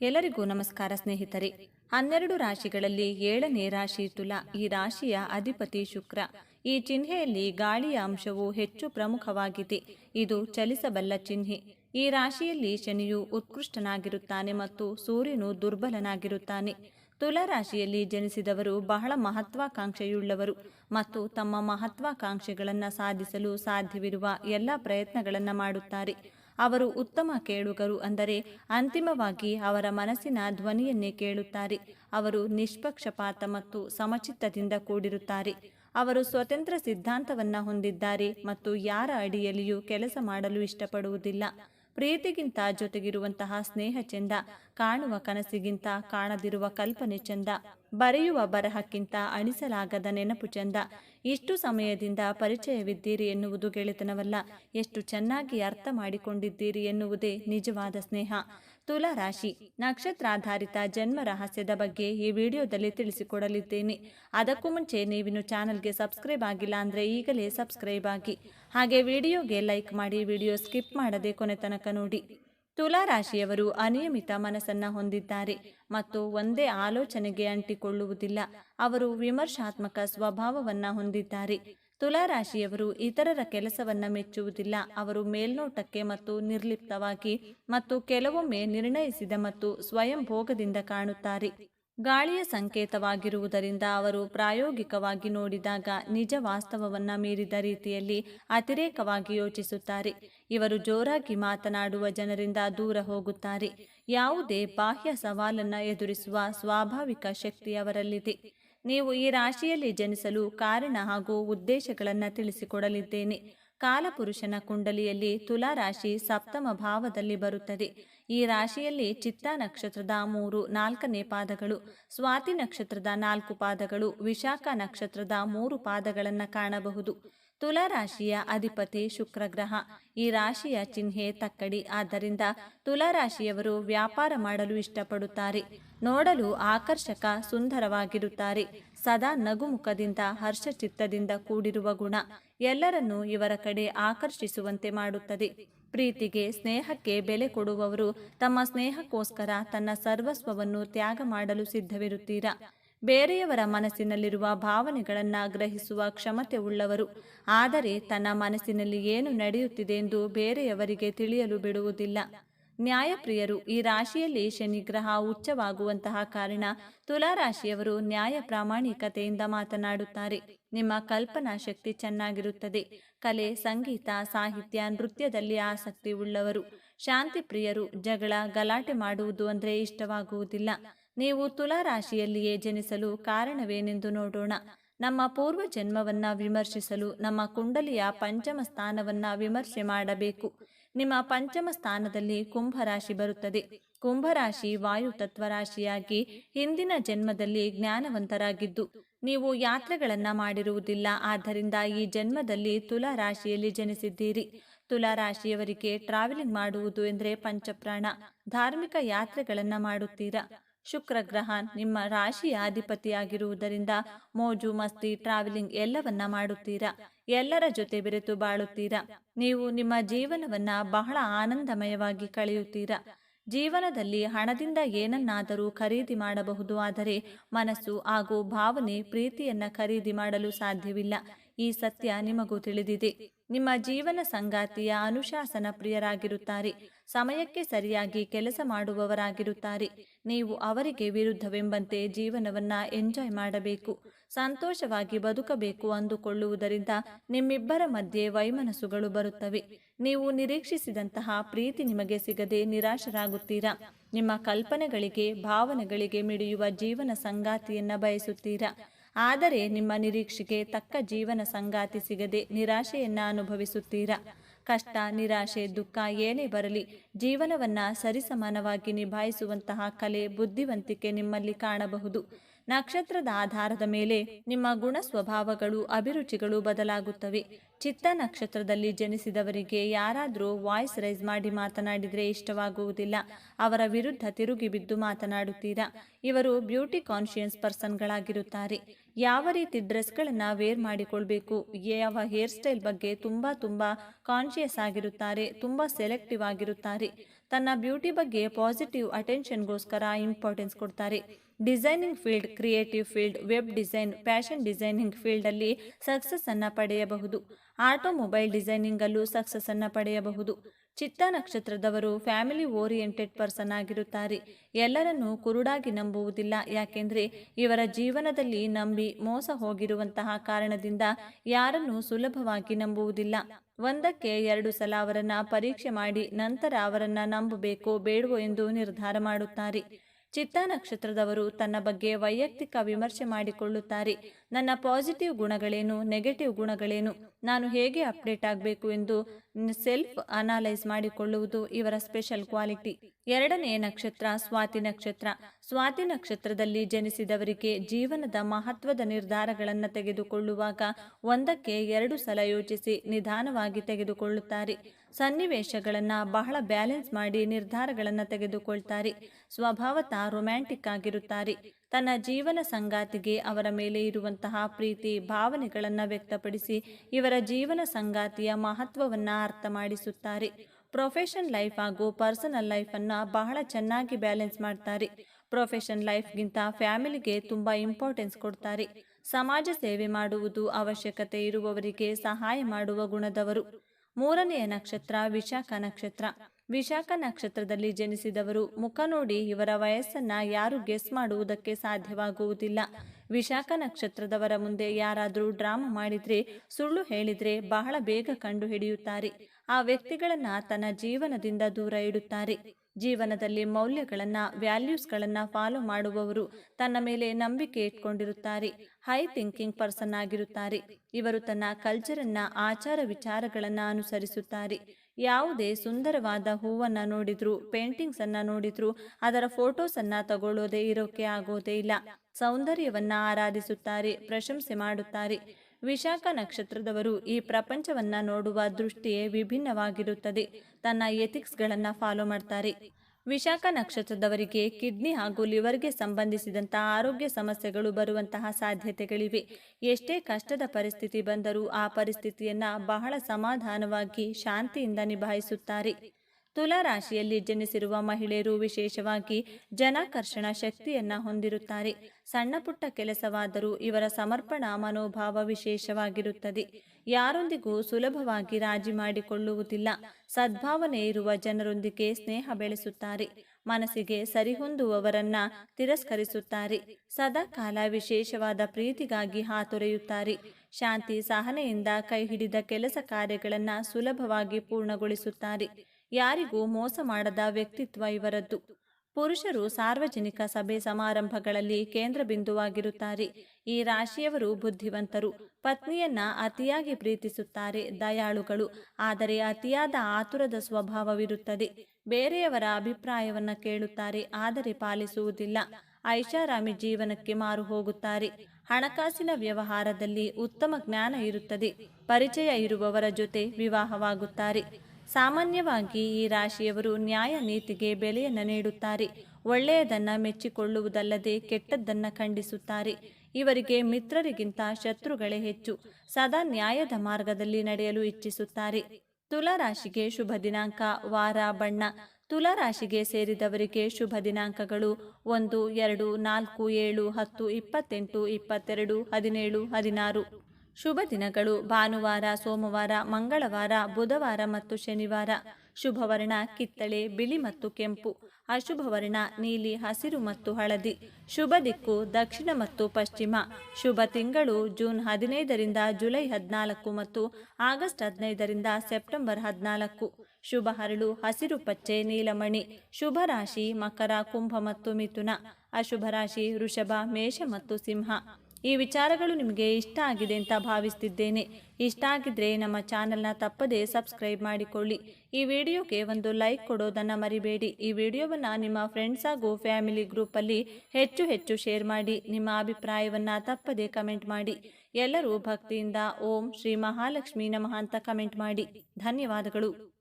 ಎಲ್ಲರಿಗೂ ನಮಸ್ಕಾರ ಸ್ನೇಹಿತರೆ. ಹನ್ನೆರಡು ರಾಶಿಗಳಲ್ಲಿ ಏಳನೇ ರಾಶಿ ತುಲಾ, ಈ ರಾಶಿಯ ಅಧಿಪತಿ ಶುಕ್ರ. ಈ ಚಿಹ್ನೆಯಲ್ಲಿ ಗಾಳಿಯ ಅಂಶವು ಹೆಚ್ಚು ಪ್ರಮುಖವಾಗಿದೆ. ಇದು ಚಲಿಸಬಲ್ಲ ಚಿಹ್ನೆ. ಈ ರಾಶಿಯಲ್ಲಿ ಶನಿಯು ಉತ್ಕೃಷ್ಟನಾಗಿರುತ್ತಾನೆ ಮತ್ತು ಸೂರ್ಯನು ದುರ್ಬಲನಾಗಿರುತ್ತಾನೆ. ತುಲಾ ರಾಶಿಯಲ್ಲಿ ಜನಿಸಿದವರು ಬಹಳ ಮಹತ್ವಾಕಾಂಕ್ಷೆಯುಳ್ಳವರು ಮತ್ತು ತಮ್ಮ ಮಹತ್ವಾಕಾಂಕ್ಷೆಗಳನ್ನು ಸಾಧಿಸಲು ಸಾಧ್ಯವಿರುವ ಎಲ್ಲ ಪ್ರಯತ್ನಗಳನ್ನು ಮಾಡುತ್ತಾರೆ. ಅವರು ಉತ್ತಮ ಕೇಳುಗರು ಅಂದರೆ ಅಂತಿಮವಾಗಿ ಅವರ ಮನಸ್ಸಿನ ಧ್ವನಿಯನ್ನೇ ಕೇಳುತ್ತಾರೆ. ಅವರು ನಿಷ್ಪಕ್ಷಪಾತ ಮತ್ತು ಸಮಚಿತ್ತದಿಂದ ಕೂಡಿರುತ್ತಾರೆ. ಅವರು ಸ್ವತಂತ್ರ ಸಿದ್ಧಾಂತವನ್ನು ಹೊಂದಿದ್ದಾರೆ ಮತ್ತು ಯಾರ ಅಡಿಯಲ್ಲಿಯೂ ಕೆಲಸ ಮಾಡಲು ಇಷ್ಟಪಡುವುದಿಲ್ಲ. ಪ್ರೀತಿಗಿಂತ ಜೊತೆಗಿರುವಂತಹ ಸ್ನೇಹ ಚೆಂದ, ಕಾಣುವ ಕನಸಿಗಿಂತ ಕಾಣದಿರುವ ಕಲ್ಪನೆ ಚೆಂದ, ಬರೆಯುವ ಬರಹಕ್ಕಿಂತ ಅಣಿಸಲಾಗದ ನೆನಪು ಚೆಂದ. ಇಷ್ಟು ಸಮಯದಿಂದ ಪರಿಚಯವಿದ್ದೀರಿ ಎನ್ನುವುದು ಗೆಳೆತನವಲ್ಲ, ಎಷ್ಟು ಚೆನ್ನಾಗಿ ಅರ್ಥ ಮಾಡಿಕೊಂಡಿದ್ದೀರಿ ಎನ್ನುವುದೇ ನಿಜವಾದ ಸ್ನೇಹ. ತುಲಾ ರಾಶಿ. ನಕ್ಷತ್ರಾಧಾರಿತ ಜನ್ಮ ರಹಸ್ಯದ ಬಗ್ಗೆ ಈ ವಿಡಿಯೋದಲ್ಲಿ ತಿಳಿಸಿಕೊಡಲಿದ್ದೇನೆ. ಅದಕ್ಕೂ ಮುಂಚೆ ನೀವಿನ್ನು ಚಾನಲ್ಗೆ ಸಬ್ಸ್ಕ್ರೈಬ್ ಆಗಿಲ್ಲ ಅಂದರೆ ಈಗಲೇ ಸಬ್ಸ್ಕ್ರೈಬ್ ಆಗಿ. ಹಾಗೆ ವಿಡಿಯೋಗೆ ಲೈಕ್ ಮಾಡಿ ವಿಡಿಯೋ ಸ್ಕಿಪ್ ಮಾಡದೆ ಕೊನೆ ತನಕ ನೋಡಿ. ತುಲಾ ರಾಶಿಯವರು ಅನಿಯಮಿತ ಮನಸ್ಸನ್ನ ಹೊಂದಿದ್ದಾರೆ. ಮತ್ತು ಒಂದೇ ಆಲೋಚನೆಗೆ ಅಂಟಿಕೊಳ್ಳುವುದಿಲ್ಲ. ಅವರು ವಿಮರ್ಶಾತ್ಮಕ ಸ್ವಭಾವವನ್ನ ಹೊಂದಿದ್ದಾರೆ. ತುಲಾ ರಾಶಿಯವರು ಇತರರ ಕೆಲಸವನ್ನು ಮೆಚ್ಚುವುದಿಲ್ಲ. ಅವರು ಮೇಲ್ನೋಟಕ್ಕೆ ಮತ್ತು ನಿರ್ಲಿಪ್ತವಾಗಿ ಮತ್ತು ಕೆಲವೊಮ್ಮೆ ನಿರ್ಣಯಿಸಿದ ಮತ್ತು ಸ್ವಯಂ ಭೋಗದಿಂದ ಕಾಣುತ್ತಾರೆ. ಗಾಳಿಯ ಸಂಕೇತವಾಗಿರುವುದರಿಂದ ಅವರು ಪ್ರಾಯೋಗಿಕವಾಗಿ ನೋಡಿದಾಗ ನಿಜ ವಾಸ್ತವವನ್ನು ಮೀರಿದ ರೀತಿಯಲ್ಲಿ ಅತಿರೇಕವಾಗಿ ಯೋಚಿಸುತ್ತಾರೆ. ಇವರು ಜೋರಾಗಿ ಮಾತನಾಡುವ ಜನರಿಂದ ದೂರ ಹೋಗುತ್ತಾರೆ. ಯಾವುದೇ ಬಾಹ್ಯ ಸವಾಲನ್ನು ಎದುರಿಸುವ ಸ್ವಾಭಾವಿಕ ಶಕ್ತಿ ಅವರಲ್ಲಿದೆ. ನೀವು ಈ ರಾಶಿಯಲ್ಲಿ ಜನಿಸಲು ಕಾರಣ ಹಾಗೂ ಉದ್ದೇಶಗಳನ್ನು ತಿಳಿಸಿಕೊಡಲಿದ್ದೇನೆ. ಕಾಲಪುರುಷನ ಕುಂಡಲಿಯಲ್ಲಿ ತುಲಾ ರಾಶಿ ಸಪ್ತಮ ಭಾವದಲ್ಲಿ ಬರುತ್ತದೆ. ಈ ರಾಶಿಯಲ್ಲಿ ಚಿತ್ತ ನಕ್ಷತ್ರದ ಮೂರು, ನಾಲ್ಕನೇ ಪಾದಗಳು, ಸ್ವಾತಿ ನಕ್ಷತ್ರದ ನಾಲ್ಕು ಪಾದಗಳು, ವಿಶಾಖ ನಕ್ಷತ್ರದ ಮೂರು ಪಾದಗಳನ್ನು ಕಾಣಬಹುದು. ತುಲಾ ರಾಶಿಯ ಅಧಿಪತಿ ಶುಕ್ರ ಗ್ರಹ. ಈ ರಾಶಿಯ ಚಿಹ್ನೆ ತಕ್ಕಡಿ. ಆದ್ದರಿಂದ ತುಲಾ ರಾಶಿಯವರು ವ್ಯಾಪಾರ ಮಾಡಲು ಇಷ್ಟಪಡುತ್ತಾರೆ. ನೋಡಲು ಆಕರ್ಷಕ ಸುಂದರವಾಗಿರುತ್ತಾರೆ. ಸದಾ ನಗುಮುಖದಿಂದ, ಹರ್ಷಚಿತ್ತದಿಂದ ಕೂಡಿರುವ ಗುಣ ಎಲ್ಲರನ್ನೂ ಇವರ ಕಡೆ ಆಕರ್ಷಿಸುವಂತೆ ಮಾಡುತ್ತದೆ. ಪ್ರೀತಿಗೆ ಸ್ನೇಹಕ್ಕೆ ಬೆಲೆ ಕೊಡುವವರು ತಮ್ಮ ಸ್ನೇಹಕ್ಕೋಸ್ಕರ ತನ್ನ ಸರ್ವಸ್ವವನ್ನು ತ್ಯಾಗ ಮಾಡಲು ಸಿದ್ಧವಿರುತ್ತೀರಾ? ಬೇರೆಯವರ ಮನಸ್ಸಿನಲ್ಲಿರುವ ಭಾವನೆಗಳನ್ನು ಗ್ರಹಿಸುವ ಕ್ಷಮತೆ ಉಳ್ಳವರು. ಆದರೆ ತನ್ನ ಮನಸ್ಸಿನಲ್ಲಿ ಏನು ನಡೆಯುತ್ತಿದೆ ಎಂದು ಬೇರೆಯವರಿಗೆ ತಿಳಿಯಲು ಬಿಡುವುದಿಲ್ಲ. ನ್ಯಾಯಪ್ರಿಯರು ಈ ರಾಶಿಯಲ್ಲಿ ಶನಿಗ್ರಹ ಉಚ್ಚವಾಗುವಂತಹ ಕಾರಣ ತುಲಾ ರಾಶಿಯವರು ನ್ಯಾಯ ಪ್ರಾಮಾಣಿಕತೆಯಿಂದ ಮಾತನಾಡುತ್ತಾರೆ. ನಿಮ್ಮ ಕಲ್ಪನಾ ಶಕ್ತಿ ಚೆನ್ನಾಗಿರುತ್ತದೆ. ಕಲೆ, ಸಂಗೀತ, ಸಾಹಿತ್ಯ, ನೃತ್ಯದಲ್ಲಿ ಆಸಕ್ತಿ ಉಳ್ಳವರು. ಶಾಂತಿ ಪ್ರಿಯರು ಜಗಳ, ಗಲಾಟೆ ಮಾಡುವುದು ಅಂದರೆ ಇಷ್ಟವಾಗುವುದಿಲ್ಲ. ನೀವು ತುಲಾ ರಾಶಿಯಲ್ಲಿಯೇ ಜನಿಸಲು ಕಾರಣವೇನೆಂದು ನೋಡೋಣ. ನಮ್ಮ ಪೂರ್ವ ಜನ್ಮವನ್ನ ವಿಮರ್ಶಿಸಲು, ನಮ್ಮ ಕುಂಡಲಿಯ ಪಂಚಮ ಸ್ಥಾನವನ್ನ ವಿಮರ್ಶೆ ಮಾಡಬೇಕು. ನಿಮ್ಮ ಪಂಚಮ ಸ್ಥಾನದಲ್ಲಿ ಕುಂಭರಾಶಿ ಬರುತ್ತದೆ. ಕುಂಭರಾಶಿ ವಾಯು ತತ್ವ ರಾಶಿಯಾಗಿ ಹಿಂದಿನ ಜನ್ಮದಲ್ಲಿ ಜ್ಞಾನವಂತರಾಗಿದ್ದು, ನೀವು ಯಾತ್ರೆಗಳನ್ನ ಮಾಡಿರುವುದಿಲ್ಲ. ಆದ್ದರಿಂದ ಈ ಜನ್ಮದಲ್ಲಿ ತುಲಾ ರಾಶಿಯಲ್ಲಿ ಜನಿಸಿದ್ದೀರಿ. ತುಲಾ ರಾಶಿಯವರಿಗೆ ಟ್ರಾವೆಲಿಂಗ್ ಮಾಡುವುದು ಎಂದರೆ ಪಂಚಪ್ರಾಣ. ಧಾರ್ಮಿಕ ಯಾತ್ರೆಗಳನ್ನ ಮಾಡುತ್ತೀರಾ? ಶುಕ್ರ ಗ್ರಹ ನಿಮ್ಮ ರಾಶಿಯ ಅಧಿಪತಿಯಾಗಿರುವುದರಿಂದ ಮೋಜು, ಮಸ್ತಿ ಟ್ರಾವೆಲಿಂಗ್ ಎಲ್ಲವನ್ನ ಮಾಡುತ್ತೀರಾ? ಎಲ್ಲರ ಜೊತೆ ಬೆರೆತು ಬಾಳುತ್ತೀರಾ? ನೀವು ನಿಮ್ಮ ಜೀವನವನ್ನ ಬಹಳ ಆನಂದಮಯವಾಗಿ ಕಳೆಯುತ್ತೀರಾ? ಜೀವನದಲ್ಲಿ ಹಣದಿಂದ ಏನನ್ನಾದರೂ ಖರೀದಿ ಮಾಡಬಹುದು, ಆದರೆ ಮನಸ್ಸು ಹಾಗೂ ಭಾವನೆ ಪ್ರೀತಿಯನ್ನ ಖರೀದಿ ಮಾಡಲು ಸಾಧ್ಯವಿಲ್ಲ. ಈ ಸತ್ಯ ನಿಮಗೂ ತಿಳಿದಿದೆ. ನಿಮ್ಮ ಜೀವನ ಸಂಗಾತಿಯ ಅನುಶಾಸನ ಪ್ರಿಯರಾಗಿರುತ್ತಾರೆ. ಸಮಯಕ್ಕೆ ಸರಿಯಾಗಿ ಕೆಲಸ ಮಾಡುವವರಾಗಿರುತ್ತಾರೆ. ನೀವು ಅವರಿಗೆ ವಿರುದ್ಧವೆಂಬಂತೆ ಜೀವನವನ್ನ ಎಂಜಾಯ್ ಮಾಡಬೇಕು. ಸಂತೋಷವಾಗಿ ಬದುಕಬೇಕು ಅಂದುಕೊಳ್ಳುವುದರಿಂದ ನಿಮ್ಮಿಬ್ಬರ ಮಧ್ಯೆ ವೈಮನಸ್ಸುಗಳು ಬರುತ್ತವೆ. ನೀವು ನಿರೀಕ್ಷಿಸಿದಂತಹ ಪ್ರೀತಿ ನಿಮಗೆ ಸಿಗದೆ ನಿರಾಶರಾಗುತ್ತೀರಾ? ನಿಮ್ಮ ಕಲ್ಪನೆಗಳಿಗೆ, ಭಾವನೆಗಳಿಗೆ ಮಿಡಿಯುವ ಜೀವನ ಸಂಗಾತಿಯನ್ನ ಬಯಸುತ್ತೀರಾ? ಆದರೆ ನಿಮ್ಮ ನಿರೀಕ್ಷೆಗೆ ತಕ್ಕ ಜೀವನ ಸಂಗಾತಿ ಸಿಗದೆ ನಿರಾಶೆಯನ್ನ ಅನುಭವಿಸುತ್ತೀರಾ? ಕಷ್ಟ ನಿರಾಶೆ ದುಃಖ ಏನೇ ಬರಲಿ ಜೀವನವನ್ನ ಸರಿಸಮಾನವಾಗಿ ನಿಭಾಯಿಸುವಂತಹ ಕಲೆ ಬುದ್ಧಿವಂತಿಕೆ ನಿಮ್ಮಲ್ಲಿ ಕಾಣಬಹುದು. ನಕ್ಷತ್ರದ ಆಧಾರದ ಮೇಲೆ ನಿಮ್ಮ ಗುಣ ಸ್ವಭಾವಗಳು ಅಭಿರುಚಿಗಳು ಬದಲಾಗುತ್ತವೆ. ಚಿತ್ತ ನಕ್ಷತ್ರದಲ್ಲಿ ಜನಿಸಿದವರಿಗೆ ಯಾರಾದರೂ ವಾಯ್ಸ್ ರೈಸ್ ಮಾಡಿ ಮಾತನಾಡಿದರೆ ಇಷ್ಟವಾಗುವುದಿಲ್ಲ. ಅವರ ವಿರುದ್ಧ ತಿರುಗಿ ಬಿದ್ದು ಮಾತನಾಡುತ್ತೀರಾ? ಇವರು ಬ್ಯೂಟಿ ಕಾನ್ಶಿಯನ್ಸ್ ಪರ್ಸನ್ಗಳಾಗಿರುತ್ತಾರೆ. ಯಾವ ರೀತಿ ಡ್ರೆಸ್ಗಳನ್ನು ವೇರ್ ಮಾಡಿಕೊಳ್ಬೇಕು? ಯಾವ ಹೇರ್ ಸ್ಟೈಲ್ ಬಗ್ಗೆ ತುಂಬ ತುಂಬ ಕಾನ್ಶಿಯಸ್ ಆಗಿರುತ್ತಾರೆ, ತುಂಬ ಸೆಲೆಕ್ಟಿವ್ ಆಗಿರುತ್ತಾರೆ. ತನ್ನ ಬ್ಯೂಟಿ ಬಗ್ಗೆ ಪಾಸಿಟಿವ್ ಅಟೆನ್ಷನ್ಗೋಸ್ಕರ ಇಂಪಾರ್ಟೆನ್ಸ್ ಕೊಡ್ತಾರೆ. Designing field, creative field, web design, fashion designing ಫೀಲ್ಡಲ್ಲಿ ಸಕ್ಸಸ್ ಅನ್ನು ಪಡೆಯಬಹುದು. ಆಟೋಮೊಬೈಲ್ ಡಿಸೈನಿಂಗಲ್ಲೂ ಸಕ್ಸಸ್ ಅನ್ನು ಪಡೆಯಬಹುದು. ಚಿತ್ತ ನಕ್ಷತ್ರದವರು ಫ್ಯಾಮಿಲಿ ಓರಿಯೆಂಟೆಡ್ ಪರ್ಸನ್ ಆಗಿರುತ್ತಾರೆ. ಎಲ್ಲರನ್ನೂ ಕುರುಡಾಗಿ ನಂಬುವುದಿಲ್ಲ. ಯಾಕೆಂದರೆ ಇವರ ಜೀವನದಲ್ಲಿ ನಂಬಿ ಮೋಸ ಹೋಗಿರುವಂತಹ ಕಾರಣದಿಂದ ಯಾರನ್ನೂ ಸುಲಭವಾಗಿ ನಂಬುವುದಿಲ್ಲ. ಒಂದಕ್ಕೆ ಎರಡು ಸಲ ಅವರನ್ನ ಪರೀಕ್ಷೆ ಮಾಡಿ ನಂತರ ಅವರನ್ನ ನಂಬಬೇಕೋ, ಬೇಡವೋ ಎಂದು ನಿರ್ಧಾರ ಮಾಡುತ್ತಾರೆ. ಚಿತ್ತ ನಕ್ಷತ್ರದವರು ತನ್ನ ಬಗ್ಗೆ ವೈಯಕ್ತಿಕ ವಿಮರ್ಶೆ ಮಾಡಿಕೊಳ್ಳುತ್ತಾರೆ. ನನ್ನ ಪಾಸಿಟಿವ್ ಗುಣಗಳೇನು ನೆಗೆಟಿವ್ ಗುಣಗಳೇನು, ನಾನು ಹೇಗೆ ಅಪ್ಡೇಟ್ ಆಗಬೇಕು ಎಂದು ಸೆಲ್ಫ್ ಅನಾಲೈಸ್ ಮಾಡಿಕೊಳ್ಳುವುದು ಇವರ ಸ್ಪೆಷಲ್ ಕ್ವಾಲಿಟಿ ಎರಡನೇ ನಕ್ಷತ್ರ ಸ್ವಾತಿ ನಕ್ಷತ್ರ. ಸ್ವಾತಿ ನಕ್ಷತ್ರದಲ್ಲಿ ಜನಿಸಿದವರಿಗೆ ಜೀವನದ ಮಹತ್ವದ ನಿರ್ಧಾರಗಳನ್ನು ತೆಗೆದುಕೊಳ್ಳುವಾಗ ಒಂದಕ್ಕೆ ಎರಡು ಸಲ ಯೋಚಿಸಿ ನಿಧಾನವಾಗಿ ತೆಗೆದುಕೊಳ್ಳುತ್ತಾರೆ. ಸನ್ನಿವೇಶಗಳನ್ನು ಬಹಳ ಬ್ಯಾಲೆನ್ಸ್ ಮಾಡಿ ನಿರ್ಧಾರಗಳನ್ನು ತೆಗೆದುಕೊಳ್ತಾರೆ. ಸ್ವಭಾವತಃ ರೊಮ್ಯಾಂಟಿಕ್ ಆಗಿರುತ್ತಾರೆ. ತನ್ನ ಜೀವನ ಸಂಗಾತಿಗೆ ಅವರ ಮೇಲೆ ಇರುವಂತಹ ಪ್ರೀತಿ ಭಾವನೆಗಳನ್ನು ವ್ಯಕ್ತಪಡಿಸಿ ಇವರ ಜೀವನ ಸಂಗಾತಿಯ ಮಹತ್ವವನ್ನು ಅರ್ಥ ಮಾಡಿಸುತ್ತಾರೆ. ಪ್ರೊಫೆಷನ್ ಲೈಫ್ ಹಾಗೂ ಪರ್ಸನಲ್ ಲೈಫನ್ನು ಬಹಳ ಚೆನ್ನಾಗಿ ಬ್ಯಾಲೆನ್ಸ್ ಮಾಡ್ತಾರೆ. ಪ್ರೊಫೆಷನ್ ಲೈಫ್ಗಿಂತ ಫ್ಯಾಮಿಲಿಗೆ ತುಂಬ ಇಂಪಾರ್ಟೆನ್ಸ್ ಕೊಡ್ತಾರೆ. ಸಮಾಜ ಸೇವೆ ಮಾಡುವುದು ಅವಶ್ಯಕತೆ ಇರುವವರಿಗೆ ಸಹಾಯ ಮಾಡುವ ಗುಣದವರು. ಮೂರನೆಯ ನಕ್ಷತ್ರ ವಿಶಾಖ ನಕ್ಷತ್ರ. ವಿಶಾಖ ನಕ್ಷತ್ರದಲ್ಲಿ ಜನಿಸಿದವರು ಮುಖ ನೋಡಿ ಇವರ ವಯಸ್ಸನ್ನ ಯಾರು ಗೆಸ್ ಮಾಡುವುದಕ್ಕೆ ಸಾಧ್ಯವಾಗುವುದಿಲ್ಲ. ವಿಶಾಖ ನಕ್ಷತ್ರದವರ ಮುಂದೆ ಯಾರಾದರೂ ಡ್ರಾಮಾ ಮಾಡಿದ್ರೆ, ಸುಳ್ಳು ಹೇಳಿದ್ರೆ ಬಹಳ ಬೇಗ ಕಂಡು ಹಿಡಿಯುತ್ತಾರೆ ಆ ವ್ಯಕ್ತಿಗಳನ್ನ ತನ್ನ ಜೀವನದಿಂದ ದೂರ ಇಡುತ್ತಾರೆ. ಜೀವನದಲ್ಲಿ ಮೌಲ್ಯಗಳನ್ನ, ವ್ಯಾಲ್ಯೂಸ್ಗಳನ್ನ ಫಾಲೋ ಮಾಡುವವರು ತನ್ನ ಮೇಲೆ ನಂಬಿಕೆ ಇಟ್ಕೊಂಡಿರುತ್ತಾರೆ. ಹೈ ಥಿಂಕಿಂಗ್ ಪರ್ಸನ್ ಆಗಿರುತ್ತಾರೆ. ಇವರು ತನ್ನ ಕಲ್ಚರನ್ನ, ಆಚಾರ ವಿಚಾರಗಳನ್ನ ಅನುಸರಿಸುತ್ತಾರೆ. ಯಾವುದೇ ಸುಂದರವಾದ ಹೂವನ್ನು ನೋಡಿದ್ರು ಪೇಂಟಿಂಗ್ಸನ್ನು ನೋಡಿದ್ರು, ಅದರ ಫೋಟೋಸನ್ನು ತಗೊಳ್ಳೋದೇ ಇರೋಕೆ ಆಗೋದೇ ಇಲ್ಲ. ಸೌಂದರ್ಯವನ್ನ ಆರಾಧಿಸುತ್ತಾರೆ, ಪ್ರಶಂಸೆ ಮಾಡುತ್ತಾರೆ. ವಿಶಾಖ ನಕ್ಷತ್ರದವರು ಈ ಪ್ರಪಂಚವನ್ನ ನೋಡುವ ದೃಷ್ಟಿಯೇ ವಿಭಿನ್ನವಾಗಿರುತ್ತದೆ. ತನ್ನ ಎಥಿಕ್ಸ್ಗಳನ್ನು ಫಾಲೋ ಮಾಡ್ತಾರೆ. ವಿಶಾಖ ನಕ್ಷತ್ರದವರಿಗೆ ಕಿಡ್ನಿ ಹಾಗೂ ಲಿವರ್ಗೆ ಸಂಬಂಧಿಸಿದಂತಹ ಆರೋಗ್ಯ ಸಮಸ್ಯೆಗಳು ಬರುವಂತಹ ಸಾಧ್ಯತೆಗಳಿವೆ. ಎಷ್ಟೇ ಕಷ್ಟದ ಪರಿಸ್ಥಿತಿ ಬಂದರೂ ಆ ಪರಿಸ್ಥಿತಿಯನ್ನ ಬಹಳ ಸಮಾಧಾನವಾಗಿ ಶಾಂತಿಯಿಂದ ನಿಭಾಯಿಸುತ್ತಾರೆ. ತುಲಾ ರಾಶಿಯಲ್ಲಿ ಜನಿಸಿರುವ ಮಹಿಳೆಯರು ವಿಶೇಷವಾಗಿ ಜನಾಕರ್ಷಣ ಶಕ್ತಿಯನ್ನ ಹೊಂದಿರುತ್ತಾರೆ. ಸಣ್ಣ ಪುಟ್ಟ ಕೆಲಸವಾದರೂ ಇವರ ಸಮರ್ಪಣಾ ಮನೋಭಾವ ವಿಶೇಷವಾಗಿರುತ್ತದೆ. ಯಾರೊಂದಿಗೂ ಸುಲಭವಾಗಿ ರಾಜಿ ಮಾಡಿಕೊಳ್ಳುವುದಿಲ್ಲ. ಸದ್ಭಾವನೆ ಇರುವ ಜನರೊಂದಿಗೆ ಸ್ನೇಹ ಬೆಳೆಸುತ್ತಾರೆ. ಮನಸ್ಸಿಗೆ ಸರಿಹೊಂದುವವರನ್ನ ತಿರಸ್ಕರಿಸುತ್ತಾರೆ. ಸದಾ ಕಾಲ ವಿಶೇಷವಾದ ಪ್ರೀತಿಗಾಗಿ ಹಾತೊರೆಯುತ್ತಾರೆ. ಶಾಂತಿ ಸಹನೆಯಿಂದ ಕೈ ಹಿಡಿದ ಕೆಲಸ ಕಾರ್ಯಗಳನ್ನು ಸುಲಭವಾಗಿ ಪೂರ್ಣಗೊಳಿಸುತ್ತಾರೆ. ಯಾರಿಗೂ ಮೋಸ ಮಾಡದ ವ್ಯಕ್ತಿತ್ವ ಇವರದ್ದು. ಪುರುಷರು ಸಾರ್ವಜನಿಕ ಸಭೆ ಸಮಾರಂಭಗಳಲ್ಲಿ ಕೇಂದ್ರ ಬಿಂದುವಾಗಿರುತ್ತಾರೆ. ಈ ರಾಶಿಯವರು ಬುದ್ಧಿವಂತರು. ಪತ್ನಿಯನ್ನ ಅತಿಯಾಗಿ ಪ್ರೀತಿಸುತ್ತಾರೆ ದಯಾಳುಗಳು. ಆದರೆ ಅತಿಯಾದ ಆತುರದ ಸ್ವಭಾವವಿರುತ್ತದೆ. ಬೇರೆಯವರ ಅಭಿಪ್ರಾಯವನ್ನ ಕೇಳುತ್ತಾರೆ, ಆದರೆ ಪಾಲಿಸುವುದಿಲ್ಲ. ಐಷಾರಾಮಿ ಜೀವನಕ್ಕೆ ಮಾರು ಹೋಗುತ್ತಾರೆ. ಹಣಕಾಸಿನ ವ್ಯವಹಾರದಲ್ಲಿ ಉತ್ತಮ ಜ್ಞಾನ ಇರುತ್ತದೆ. ಪರಿಚಯ ಇರುವವರ ಜೊತೆ ವಿವಾಹವಾಗುತ್ತಾರೆ. ಸಾಮಾನ್ಯವಾಗಿ ಈ ರಾಶಿಯವರು ನ್ಯಾಯ ನೀತಿಗೆ ಬೆಲೆಯನ್ನು ನೀಡುತ್ತಾರೆ. ಒಳ್ಳೆಯದನ್ನ ಮೆಚ್ಚಿಕೊಳ್ಳುವುದಲ್ಲದೆ ಕೆಟ್ಟದ್ದನ್ನು ಖಂಡಿಸುತ್ತಾರೆ. ಇವರಿಗೆ ಮಿತ್ರರಿಗಿಂತ ಶತ್ರುಗಳೇ ಹೆಚ್ಚು. ಸದಾ ನ್ಯಾಯದ ಮಾರ್ಗದಲ್ಲಿ ನಡೆಯಲು ಇಚ್ಛಿಸುತ್ತಾರೆ. ತುಲಾರಾಶಿಗೆ ಶುಭ ದಿನಾಂಕ, ವಾರ, ಬಣ್ಣ. ತುಲಾರಾಶಿಗೆ ಸೇರಿದವರಿಗೆ ಶುಭ ದಿನಾಂಕಗಳು ಒಂದು, ಎರಡು, ನಾಲ್ಕು, ಏಳು, ಹತ್ತು, ಇಪ್ಪತ್ತೆಂಟು, ಇಪ್ಪತ್ತೆರಡು, ಹದಿನೇಳು, ಹದಿನಾರು. ಶುಭ ದಿನಗಳು. ಭಾನುವಾರ, ಸೋಮವಾರ, ಮಂಗಳವಾರ, ಬುಧವಾರ ಮತ್ತು ಶನಿವಾರ. ಶುಭವರ್ಣ, ಕಿತ್ತಳೆ, ಬಿಳಿ ಮತ್ತು ಕೆಂಪು. ಅಶುಭವರ್ಣ, ನೀಲಿ, ಹಸಿರು ಮತ್ತು ಹಳದಿ. ಶುಭ ದಿಕ್ಕು, ದಕ್ಷಿಣ ಮತ್ತು ಪಶ್ಚಿಮ. ಶುಭ ತಿಂಗಳು, ಜೂನ್ ಹದಿನೈದರಿಂದ ಜುಲೈ ಹದಿನಾಲ್ಕು ಮತ್ತು ಆಗಸ್ಟ್ ಹದಿನೈದರಿಂದ ಸೆಪ್ಟೆಂಬರ್ ಹದಿನಾಲ್ಕು. ಶುಭ ಹರಳು, ಹಸಿರು ಪಚ್ಚೆ, ನೀಲಮಣಿ. ಶುಭ ರಾಶಿ, ಮಕರ, ಕುಂಭ ಮತ್ತು ಮಿಥುನ. ಅಶುಭ ರಾಶಿ, ವೃಷಭ, ಮೇಷ ಮತ್ತು ಸಿಂಹ. ಈ ವಿಚಾರಗಳು ನಿಮಗೆ ಇಷ್ಟ ಆಗಿದೆ ಅಂತ ಭಾವಿಸ್ತಿದ್ದೇನೆ. ಇಷ್ಟ ಆಗಿದ್ರೆ ನಮ್ಮ ಚಾನೆಲ್ನ ತಪ್ಪದೇ ಸಬ್ಸ್ಕ್ರೈಬ್ ಮಾಡಿಕೊಳ್ಳಿ. ಈ ವಿಡಿಯೋಗೆ ಒಂದು ಲೈಕ್ ಕೊಡೋದನ್ನು ಮರಿಬೇಡಿ. ಈ ವಿಡಿಯೋವನ್ನು ನಿಮ್ಮ ಫ್ರೆಂಡ್ಸ್ ಹಾಗೂ ಫ್ಯಾಮಿಲಿ ಗ್ರೂಪಲ್ಲಿ ಹೆಚ್ಚು ಹೆಚ್ಚು ಶೇರ್ ಮಾಡಿ. ನಿಮ್ಮ ಅಭಿಪ್ರಾಯವನ್ನು ತಪ್ಪದೇ ಕಮೆಂಟ್ ಮಾಡಿ. ಎಲ್ಲರೂ ಭಕ್ತಿಯಿಂದ ಓಂ ಶ್ರೀ ಮಹಾಲಕ್ಷ್ಮಿ ನಮಃ ಅಂತ ಕಮೆಂಟ್ ಮಾಡಿ. ಧನ್ಯವಾದಗಳು.